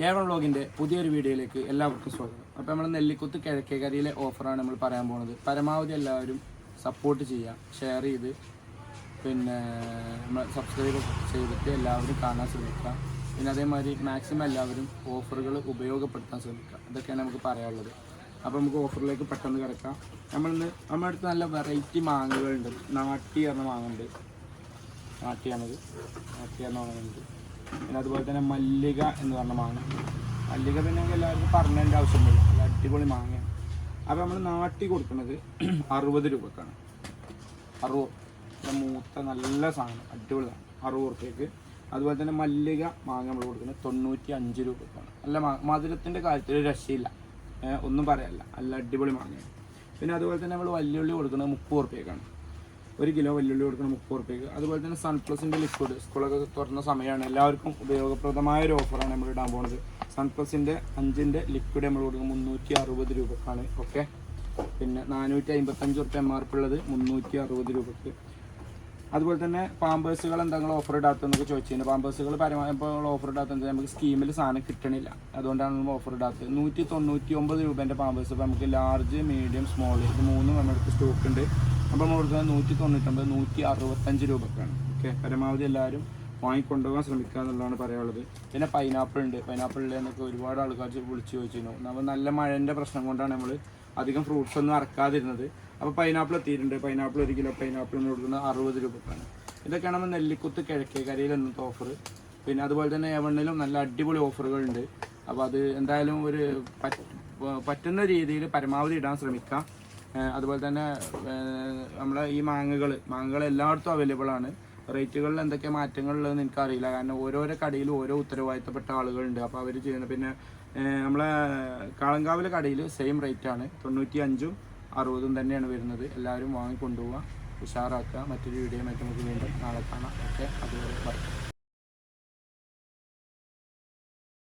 A1 വ്ളോഗിന്റെ പുതിയൊരു വീഡിയോയിലേക്ക് എല്ലാവർക്കും സ്വാഗതം. അപ്പോൾ നമ്മൾ നെല്ലിക്കുത്ത് കിഴക്കേക്കരയിലെ ഓഫറാണ് നമ്മൾ പറയാൻ പോകുന്നത് പരമാവധി എല്ലാവരും സപ്പോർട്ട് ചെയ്യുക ഷെയർ ചെയ്ത് പിന്നെ നമ്മൾ സബ്സ്ക്രൈബ് ചെയ്തിട്ട് എല്ലാവരും കാണാൻ ശ്രമിക്കുക. പിന്നെ അതേമാതിരി മാക്സിമം എല്ലാവരും ഓഫറുകൾ ഉപയോഗപ്പെടുത്താൻ ശ്രമിക്കുക. ഇതൊക്കെയാണ് നമുക്ക് പറയാനുള്ളത്. അപ്പോൾ നമുക്ക് ഓഫറിലേക്ക് പെട്ടെന്ന് കിടക്കാം. നമ്മളിന്ന് നമ്മുടെ അടുത്ത് നല്ല വെറൈറ്റി മാങ്ങകളുണ്ട്. നാട്ടി എന്ന മാങ്ങുണ്ട് നാട്ടിയാണത് നാട്ടി മാങ്ങുണ്ട് പിന്നെ അതുപോലെ തന്നെ മല്ലിക എന്ന് പറഞ്ഞ മാങ്ങ. മല്ലിക പിന്നെ എല്ലാവർക്കും പറഞ്ഞതിന്റെ ആവശ്യമില്ല നല്ല അടിപൊളി മാങ്ങയാണ്. അപ്പോൾ നമ്മൾ നാട്ടി കൊടുക്കുന്നത് അറുപത് രൂപക്കാണ്. അറുപത് മൂത്ത നല്ല സാധനം. അടിപൊളിയാണ്. അറുപത് റുപ്യക്ക്. അതുപോലെ തന്നെ മല്ലിക മാങ്ങ നമ്മൾ കൊടുക്കുന്നത് തൊണ്ണൂറ്റി അഞ്ച് രൂപക്കാണ്. നല്ല മധുരത്തിന്റെ കാര്യത്തിൽ രക്ഷയില്ല. ഒന്നും പറയാനില്ല നല്ല അടിപൊളി മാങ്ങയാണ്. പിന്നെ അതുപോലെ തന്നെ നമ്മൾ വല്യുള്ളി കൊടുക്കുന്നത് മുപ്പത് റുപ്യക്കാണ്. ഒരു കിലോ വെല്ലുള്ളി കൊടുക്കണം മുപ്പത് റുപ്യക്ക് അതുപോലെ തന്നെ സൺപ്ലസിന്റെ ലിക്വിഡ് സ്കൂളൊക്കെ തുറന്ന സമയമാണ് എല്ലാവർക്കും ഉപയോഗപ്രദമായ ഒരു ഓഫറാണ് നമ്മൾ ഇടാൻ പോകുന്നത് സൺപ്ലസിന്റെ അഞ്ചിന്റെ ലിക്വിഡ് നമ്മൾ കൊടുക്കുന്നത് മുന്നൂറ്റി അറുപത് രൂപക്കാണ്. ഓക്കെ പിന്നെ നാനൂറ്റി അമ്പത്തഞ്ച് റുപ്യ എം ആർ പി ഉള്ളത് മുന്നൂറ്റി അറുപത് രൂപക്ക്. അതുപോലെ തന്നെ പാമ്പേഴ്സുകൾ എന്തെങ്കിലും ഓഫർ ഇടാത്തതെന്നൊക്കെ ചോദിച്ചിരുന്നു പാമ്പേഴ്സുകൾ പരമാവധി ഓഫർ ഇടാത്തത് നമുക്ക് സ്കീമിൽ സാധനം കിട്ടണില്ല. അതുകൊണ്ടാണ് നമ്മൾ ഓഫർ ഇടാത്തത്. നൂറ്റി തൊണ്ണൂറ്റി ഒമ്പത് രൂപേന്റെ പാമ്പേഴ്സ് ഇപ്പോൾ നമുക്ക് ലാർജ് മീഡിയം സ്മോൾ ഇത് മൂന്നും നമ്മുടെ അടുത്ത് സ്റ്റോക്ക് ഉണ്ട്. അപ്പോൾ നമ്മൾ കൊടുക്കുന്നത് നൂറ്റി തൊണ്ണൂറ്റൊമ്പത് നൂറ്റി അറുപത്തഞ്ച് രൂപക്കാണ്. ഓക്കെ? പരമാവധി എല്ലാവരും വാങ്ങിക്കൊണ്ടുപോകാൻ ശ്രമിക്കുക എന്നുള്ളതാണ് പറയാനുള്ളത്. പിന്നെ പൈനാപ്പിൾ ഉണ്ട്. പൈനാപ്പിളിൽ എന്നൊക്കെ ഒരുപാട് ആൾക്കാർ വിളിച്ചു ചോദിച്ചിരുന്നു. നമ്മൾ നല്ല മഴന്റെ പ്രശ്നം കൊണ്ടാണ് നമ്മൾ അധികം ഫ്രൂട്ട്സ് ഒന്നും ഇറക്കാതിരുന്നത് അപ്പോൾ പൈനാപ്പിൾ എത്തിയിട്ടുണ്ട്. പൈനാപ്പിൾ ഒരു കിലോ പൈനാപ്പിൾ എന്ന് കൊടുക്കുന്നത് അറുപത് രൂപക്കാണ്. ഇതൊക്കെയാണ് നമ്മൾ നെല്ലിക്കുത്ത് കിഴക്കേക്കരയിൽ ഇന്നത്തെ ഓഫർ പിന്നെ അതുപോലെ തന്നെ എവണ്ണിലും നല്ല അടിപൊളി ഓഫറുകളുണ്ട് അപ്പോൾ അത് എന്തായാലും ഒരു പറ്റുന്ന രീതിയിൽ പരമാവധി ഇടാൻ ശ്രമിക്കാം. ഏഹ് അതുപോലെ തന്നെ നമ്മളെ ഈ മാങ്ങകൾ മാങ്ങകൾ എല്ലായിടത്തും അവൈലബിൾ ആണ്. റേറ്റുകളിൽ എന്തൊക്കെ മാറ്റങ്ങളുള്ളതെന്ന് എനിക്കറിയില്ല. കാരണം ഓരോരോ കടയിലും ഓരോ ഉത്തരവാദിത്തപ്പെട്ട ആളുകളുണ്ട്. അപ്പോൾ അവർ ചെയ്യുന്നത് പിന്നെ നമ്മളെ കാളങ്കാവിലെ കടയിൽ സെയിം റേറ്റ് ആണ്. തൊണ്ണൂറ്റി അഞ്ചും അറുപതും തന്നെയാണ് വരുന്നത്. എല്ലാവരും വാങ്ങിക്കൊണ്ടുപോവുക ഉഷാറാക്കുക. മറ്റൊരു വീഡിയോ മറ്റും നമുക്ക് വീണ്ടും നാളെ കാണാം. ഓക്കെ? ബൈ